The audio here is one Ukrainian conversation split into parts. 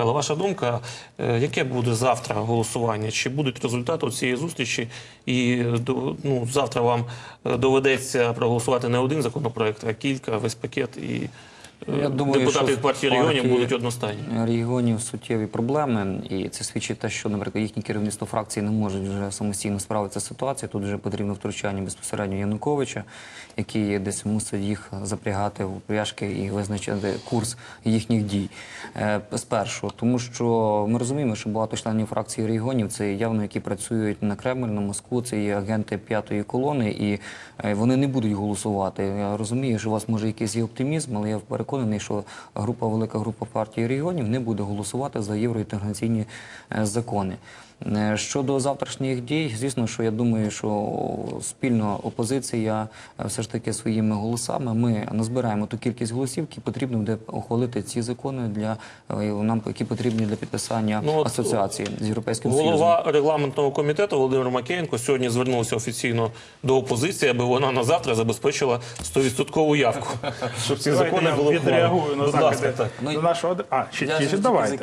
Михайло, ваша думка, е, яке буде завтра голосування? Чи будуть результати цієї зустрічі? І ну, завтра вам е, доведеться проголосувати не один законопроект, а кілька, весь пакет, і Я думаю, депутати що від партії регіонів будуть одностайні. регіонів суттєві проблеми, і це свідчить те, що, наприклад, їхні керівництво фракції не можуть вже самостійно справитися з ситуацією. Тут вже потрібно втручання безпосередньо Януковича, який десь мусить їх запрягати в упряжки і визначати курс їхніх дій. Е, Спершу, тому що ми розуміємо, що багато членів фракції регіонів це явно, які працюють на Кремль, на Москву, це є агенти п'ятої колони, і е, вони не будуть голосувати. Я розумію, що у вас може якийсь є оптимізм, але я переконаний, що група, велика група партії регіонів не буде голосувати за євроінтеграційні е, закони. Е, Щодо завтрашніх дій, звісно, що я думаю, що спільно опозиція е, все ж таки своїми голосами ми назбираємо ту кількість голосів, які потрібно буде ухвалити ці закони для е, нам, які потрібні для підписання Ну, от, асоціації з європейським союзом. Голова регламентного комітету Володимир Макеєнко сьогодні звернувся офіційно до опозиції, аби вона на завтра забезпечила 100% явку, щоб ці закони я були відреагую на так. Ну, до нашого... А, давайте.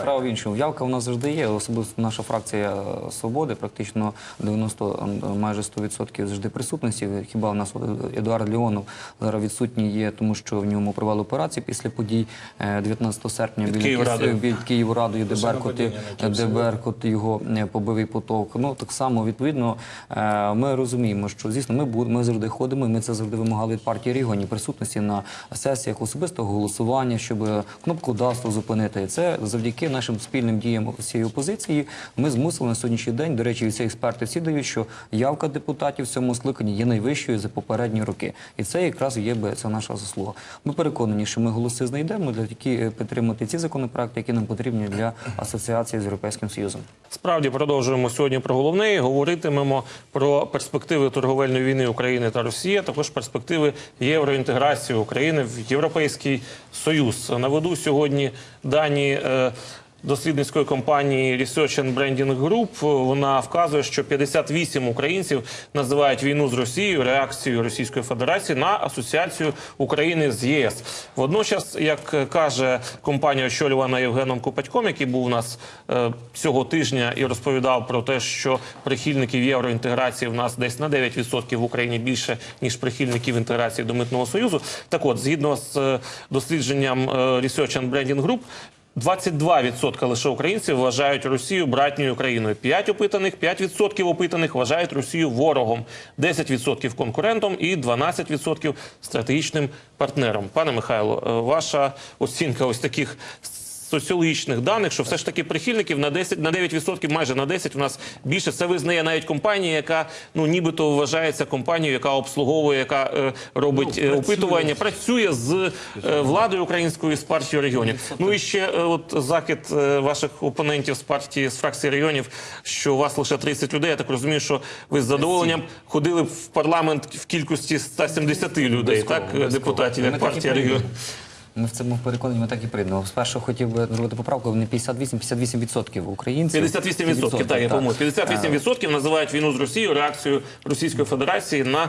Справа в іншому. Явка у нас завжди є, особисто наша фракція е, свободи, практично 90, е, майже 100% завжди присутності. Хіба у нас Едуард Леонов зараз відсутній є, тому що в ньому провели операцію після подій е, 19 серпня Під біля Київрадою. Київ- від Київрадою, де нападіння де Беркут його е, побив і потовк. Ну так само відповідно е, ми розуміємо, що звісно ми будемо ми завжди ходимо. і Ми це завжди вимагали від партії регіонів присутності на сесіях особистого голосування, щоб кнопкодавство зупинити. Це завдяки нашим спільним діям всієї опозиції. Ми змусили на сьогоднішній день. До речі, всі експерти всі дають, що явка депутатів в цьому скликанні є найвищою за попередні роки, і це якраз є би це наша заслуга. Ми переконані, що ми голоси знайдемо для які е, підтримати ці законопроекти, які нам потрібні для асоціації з європейським союзом. Справді продовжуємо сьогодні про головне. Говоритимемо про перспективи торговельної війни України та Росії, а також перспективи євроінтеграції України в Європейський Союз. Наведу сьогодні дані. Е, Дослідницької компанії Research and Branding Group вона вказує, що 58 українців називають війну з Росією реакцією Російської Федерації на асоціацію України з ЄС. Водночас, як каже компанія, очолювана Євгеном Купатьком, який був у нас е, цього тижня і розповідав про те, що прихильників євроінтеграції в нас десь на 9% в Україні більше ніж прихильників інтеграції до митного союзу. Так, от згідно з е, дослідженням е, Research and Branding Group, 22% лише українців вважають Росію братньою країною. 5 опитаних, 5% опитаних вважають Росію ворогом, 10% конкурентом і 12% стратегічним партнером. Пане Михайло, е, ваша оцінка ось таких соціологічних даних, що все ж таки прихильників на 10, на 9%, майже на 10 у нас більше. Це визнає навіть компанія, яка ну нібито вважається компанією, яка обслуговує, яка е, робить е, опитування, працює з е, владою українською з партією регіонів. Ну і ще е, от закид е, ваших опонентів з партії з фракції регіонів, що у вас лише 30 людей. Я так розумію, що ви з задоволенням ходили в парламент в кількості 170 людей, так е, депутатів, як партія регіонів. Ми в цьому переконані, ми так і прийдемо. Спершу хотів би зробити поправку, не 58-58% українців. 58%, так, я помилю. 58% називають війну з Росією реакцією Російської Федерації на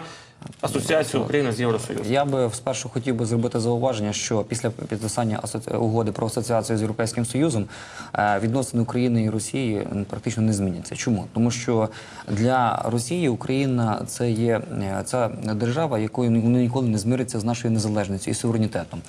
асоціацію України з Євросоюзом. Я би спершу хотів би зробити зауваження, що після підписання угоди про асоціацію з Європейським Союзом е, відносини України і Росії практично не зміняться. Чому? Тому що для Росії Україна це є е, ця держава, якою ніколи не змириться з нашою незалежністю і суверенітетом.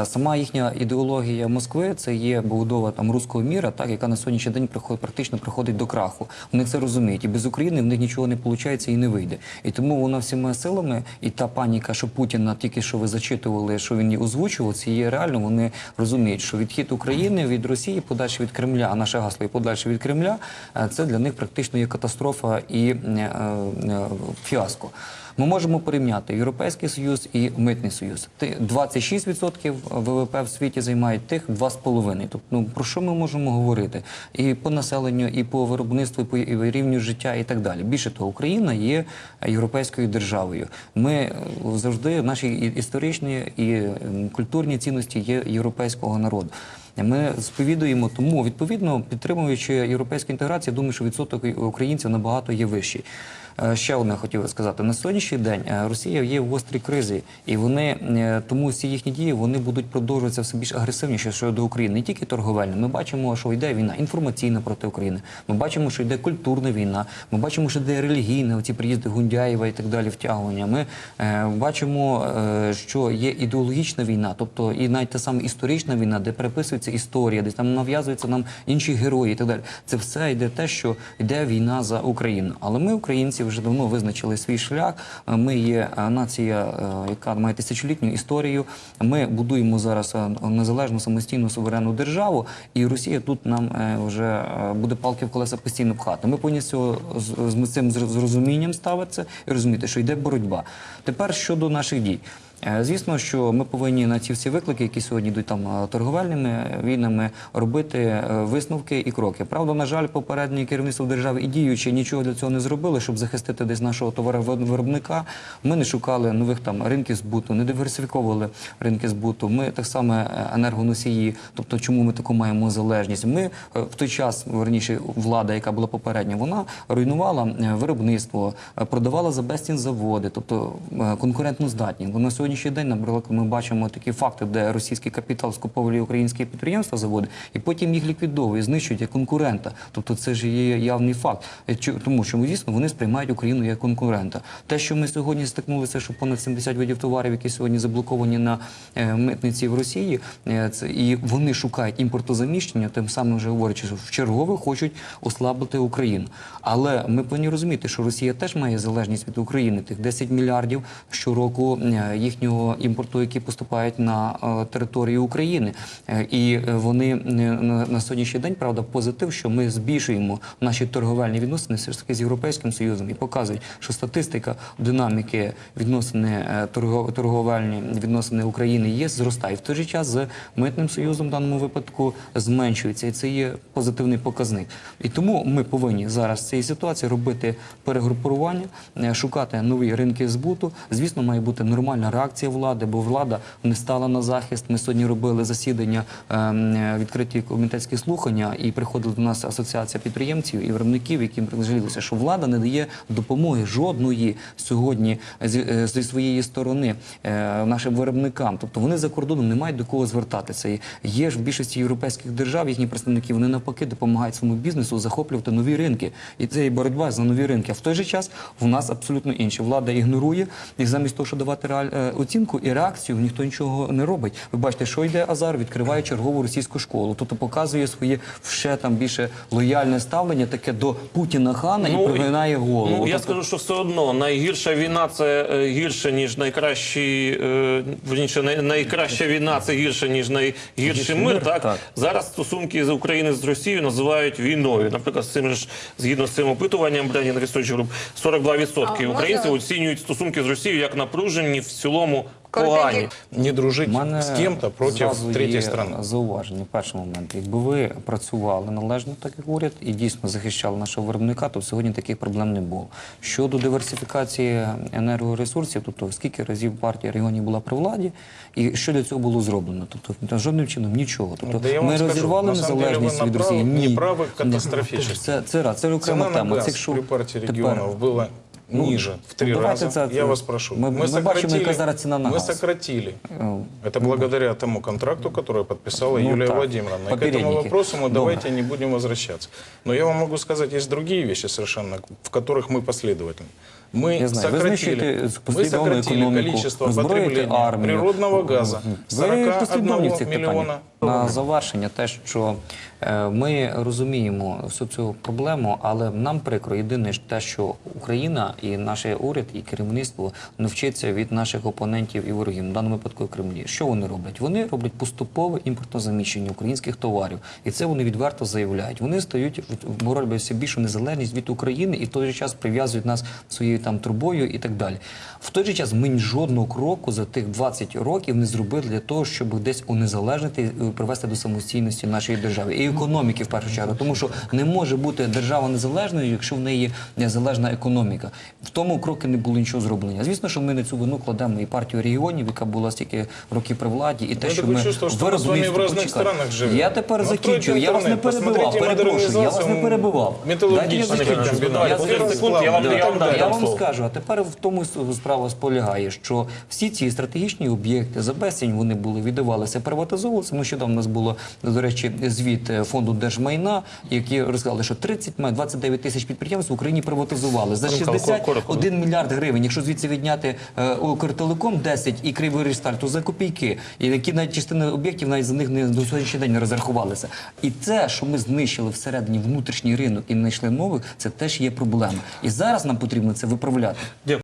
Е, Сама їхня ідеологія Москви це є побудова там руського міра, так яка на сьогоднішній день приход- практично приходить до краху. Вони це розуміють, і без України в них нічого не виходить і не вийде. І тому вона всіма силами, і та паніка, що Путіна тільки що ви зачитували, що він її озвучував, це є реально. Вони розуміють, що відхід України від Росії, подальше від Кремля, а наше гасло і подальше від Кремля, е, це для них практично є катастрофа і е, е, фіаско. Ми можемо порівняти Європейський Союз і Митний Союз. Ти- 26% ВВП в світі займають тих 2,5%. Тобто, ну про що ми можемо говорити? І по населенню, і по виробництву, і по рівню життя, і так далі. Більше того, Україна є європейською державою. Ми е, завжди наші історичні і культурні цінності є європейського народу. Ми сповідуємо тому, відповідно, підтримуючи європейську інтеграцію, думаю, що відсоток українців набагато є вищий. е, ще одне хотів сказати. На сьогоднішній день е, Росія є в гострій кризі, і вони е, тому всі їхні дії вони будуть продовжуватися все більш агресивніше щодо України, не тільки торговельно. Ми бачимо, що йде війна інформаційна проти України. Ми бачимо, що йде культурна війна. Ми бачимо, що йде релігійна, оці приїзди Гундяєва і так далі, втягування. Ми е, бачимо, е, що є ідеологічна війна, тобто і навіть та сама історична війна, де переписується історія, де там нав'язуються нам інші герої і так далі. Це все йде те, що йде війна за Україну. Але ми, українці, вже давно визначили свій шлях. Е, Ми є е, нація, е, яка має тисячолітню історію. Ми будуємо зараз незалежну самостійну суверенну державу, і Росія тут нам вже буде палки в колеса постійно пхати. Ми повинні з, з цим з розумінням ставитися і розуміти, що йде боротьба. Тепер щодо наших дій. Е, Звісно, що ми повинні на ці всі виклики, які сьогодні йдуть там е, торговельними війнами, робити е, висновки і кроки. Правда, на жаль, попереднє керівництво держави і діючі нічого для цього не зробили, щоб захистити десь нашого товаровиробника. Ми не шукали нових там ринків збуту, не диверсифіковували ринки збуту. Ми так само енергоносії, тобто чому ми таку маємо залежність. Ми в той час, верніше, влада, яка була попередня, вона руйнувала виробництво, продавала за безцін заводи, тобто конкурентно здатні. Бо на сьогоднішній день, наприклад, ми бачимо такі факти, де російський капітал скуповує українські підприємства, заводи, і потім їх ліквідовує, знищують як конкурента. Тобто це ж є явний факт. Е, Тому що дійсно вони сприймають Україну як конкурента. Те, що ми сьогодні стикнулися, що понад 70 видів товарів, які сьогодні заблоковані на е, митниці в Росії, е, це і вони шукають імпортозаміщення, тим самим вже говорячи, що в чергове хочуть ослабити Україну. Але ми повинні розуміти, що Росія теж має залежність від України. Тих 10 мільярдів щороку е, їхнього імпорту, які поступають на е, територію України. Е, І е, вони на, сьогоднішній день правда позитив, що ми збільшуємо наші торговельні відносини все ж таки з європейським союзом і показують, що статистика динаміки відносини торговельні відносини України є зростає. В той же час з митним союзом в даному випадку зменшується, і це є позитивний показник. І тому ми повинні зараз в цій ситуації робити перегрупування, шукати нові ринки збуту. Звісно, має бути нормальна реакція влади, бо влада не стала на захист. Ми сьогодні робили засідання ем, е, відкриті комітетські слухання, і приходила до нас асоціація підприємців і виробників, яким жалілися, що влада не дає допомоги жодної сьогодні зі, е, своєї сторони е, нашим виробникам. Тобто вони за кордоном не мають до кого звертатися. І є ж в більшості європейських держав їхні представники. Вони навпаки допомагають своєму бізнесу захоплювати нові ринки. І це і боротьба за нові ринки. А в той же час в нас абсолютно інше. Влада ігнорує і замість того, щоб давати оцінку і реакцію, ніхто нічого не робить. Ви бачите, що йде Азар, відкриває чергову російську школу. Тобто показує своє ще там більше лояльне ставлення, таке до Путіна хана і пригинає голову. Ну, я Тобто- скажу, що все одно найгірша війна це е, гірше, ніж найкращі, е, верніше, най, найкраща війна це гірше, ніж найгірший мир. мир, Так? так. Зараз стосунки з України з Росією називають війною. Наприклад, з цим ж, згідно з цим опитуванням Brandon Research Group, 42% А, українців можна- оцінюють стосунки з Росією як напружені в цілому Коротенький- погані. Не мене с кем-то против зразу третьей. Зауваження. Перший момент. Якби ви працювали належно, так як уряд, і дійсно захищали нашого виробника, то сьогодні таких проблем не було. Щодо диверсифікації енергоресурсів, тобто скільки разів партія регіонів була при владі, і що для цього було зроблено? Тобто жодним чином нічого. Тобто Да я ми скажу, розірвали на самом деле незалежність ви від Росії. Ні, неправи Ні. катастрофічно. Це, це, раз, це окрема тема. Це якщо при партии тепер- регионов была Ну, ниже в три давайте раза. це- Я вас прошу. ми- ми бачимо, яка зараз ціна на мы газ. сократили. Е, Это благодаря тому контракту, который подписала Ну, Юлия так, Владимировна. И к этому попередники. вопросу мы Добре. давайте не будем возвращаться. Но я вам могу сказать, есть другие вещи совершенно, в которых мы последовательны. Мы Я знаю, вы сократили, знищуєте мы послідовну сократили економіку, количество озброїте потребления армію. природного газа с Ви послідовні в 41 цих миллиона питаннях. На завершення, те, що е, ми розуміємо всю цю проблему, але нам прикро єдине ж те, що Україна і наш уряд, і керівництво не вчиться від наших опонентів і ворогів, в даному випадку Кремлі. Що вони роблять? Вони роблять поступове імпортне заміщення українських товарів, і це вони відверто заявляють. Вони стають в боротьбі все більшу незалежність від України і в той же час прив'язують нас своєю там трубою і так далі. В той же час ми жодного кроку за тих 20 років не зробили для того, щоб десь унезалежнити, привести до самостійності нашої держави. І економіки в першу чергу, тому що не може бути держава незалежною, якщо в неї незалежна економіка. В тому кроки не було нічого зроблення. Звісно, що ми на цю вину кладемо і партію регіонів, яка була стільки років при владі, і те, Ну, що ми ми в різних странах живемо. Я тепер Ну, закінчую. Я вас не перебивав. Перепрошую, я вас не перебивав. металургічних Дайте я вам- дам слово. Скажу. А тепер в тому справа полягає, що всі ці стратегічні об'єкти за безцінь вони були віддавалися, приватизовувалися. Нещодавно у нас було до речі звіт е, фонду держмайна, які розказали, що 30 май- 29 тисяч підприємств в Україні приватизували за Пане Михайло, 61 мільярд гривень. Якщо звідси відняти е, Укртелеком 10 і Криворіжсталь, то за копійки. І які навіть частини об'єктів навіть за них не до сьогоднішнього день не розрахувалися. І це, що ми знищили всередині внутрішній ринок і не знайшли нових, це теж є проблема. І зараз нам потрібно це виправляти. Дякую.